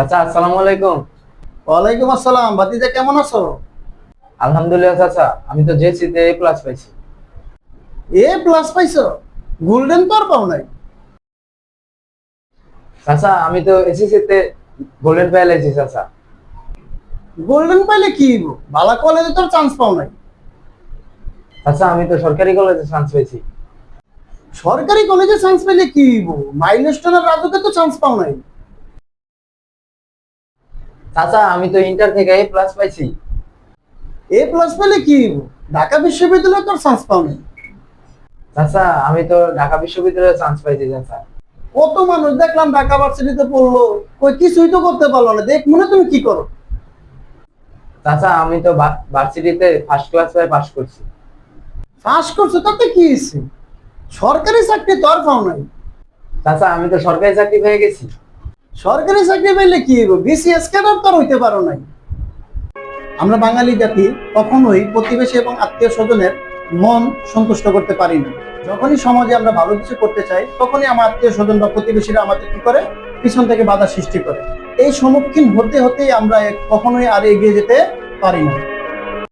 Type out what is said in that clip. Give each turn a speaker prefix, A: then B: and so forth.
A: চাচা আসসালামু আলাইকুম।
B: ওয়ালাইকুম আসসালাম বাতিজা কেমন আছো?
A: আলহামদুলিল্লাহ চাচা আমি তো জেসিতে এ প্লাস পাইছি।
B: এ প্লাস পাইছো? গোল্ডেন তো আর পাও নাই।
A: চাচা আমি তো এসএসসিতে গোল্ডেন পেয়ে লাইছি চাচা।
B: গোল্ডেন পাইলে কি বালা কলেজে তোর চান্স পাও নাই।
A: চাচা আমি তো সরকারি কলেজে চান্স পেয়েছি
B: সরকারি কলেজে চান্স পেলে কি মাইলস্টোনের রাজুকে তো চান্স পাও নাই।
A: চাচা আমি তো ইন্টার থেকে এ প্লাস পাইছি।
B: এ প্লাস পেলে কি ঢাকা বিশ্ববিদ্যালয়ে তোর চান্স পাও নাই।
A: চাচা আমি তো ঢাকা বিশ্ববিদ্যালয়ে চান্স পাইছি চাচা।
B: কত মানুষ দেখলাম ঢাকা ভার্সিটিতে পড়ল। কই কিছুই তো করতে পারল না। দেখ মনে তুমি কি করো?
A: চাচা আমি তো ভার্সিটিতে ফার্স্ট ক্লাস পাই পাস করছি।
B: পাস করছ তাতে কি সরকারি চাকরি তো আর পাও নাই।
A: চাচা আমি তো সরকারি চাকরি পেয়ে গেছি।
B: সরকারি চাকরি পেলে কি হইব? বিসিএস ক্যাডার তো হইতে পারো নাই। আমরা বাঙালি জাতি, কখনোই প্রতিবেশী এবং আত্মীয় স্বজনের মন সন্তুষ্ট করতে পারি না। যখনই সমাজে আমরা ভালো কিছু করতে চাই, তখনই আমার আত্মীয় স্বজন বা প্রতিবেশীরা আমাদের কি করে? পিছন থেকে বাধা সৃষ্টি করে। এই সম্মুখীন হতে হতেই আমরা কখনোই আর এগিয়ে যেতে পারি না।